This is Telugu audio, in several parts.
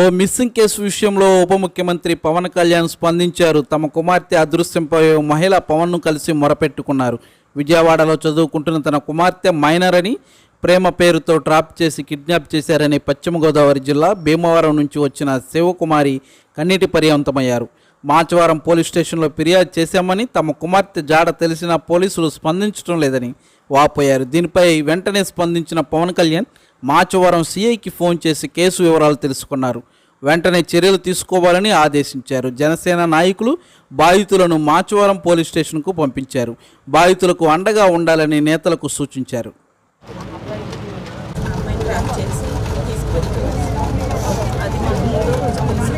ఓ మిస్సింగ్ కేసు విషయంలో ఉప ముఖ్యమంత్రి పవన్ కళ్యాణ్ స్పందించారు. తమ కుమార్తె అదృశ్యంపై మహిళ పవన్ను కలిసి మొరపెట్టుకున్నారు. విజయవాడలో చదువుకుంటున్న తన కుమార్తె మైనర్ అని ప్రేమ పేరుతో ట్రాప్ చేసి కిడ్నాప్ చేశారని పశ్చిమ గోదావరి జిల్లా భీమవరం నుంచి వచ్చిన శివకుమారి కన్నీటి పర్యంతమయ్యారు. మాచవరం పోలీస్ స్టేషన్లో ఫిర్యాదు చేశామని తమ కుమార్తె జాడ తెలిసిన పోలీసులు స్పందించడం లేదని వాపోయారు. దీనిపై వెంటనే స్పందించిన పవన్ కళ్యాణ్ మాచవరం సీఐకి ఫోన్ చేసి కేసు వివరాలు తెలుసుకున్నారు. వెంటనే చర్యలు తీసుకోవాలని ఆదేశించారు. జనసేన నాయకులు బాధితులను మాచవరం పోలీస్ స్టేషన్కు పంపించారు. బాధితులకు అండగా ఉండాలని నేతలకు సూచించారు. అది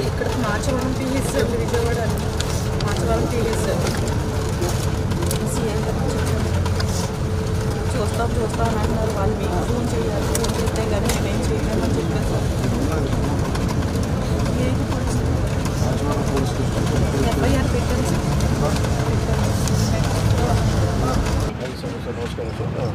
ఇక్కడ Machavaram PS Vijayawada Machavaram PS. Sir చూస్తాం చూస్తాం అని అన్నారు వాళ్ళు. మీకు ఫోన్ చేయాలి ఫోన్ చేస్తే కానీ మేమేం చేయలేమని చెప్పారు సార్ ఏంటి పరిస్థితి? రాజవాడ పోలీస్ స్టేషన్ ఎఫ్ఐఆర్ పెట్టాను సార్ పెట్టాను. సార్ నమస్కారం సార్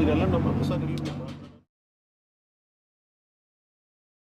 మీరు వెళ్ళండి అమ్మా ఒకసారి వెళ్ళి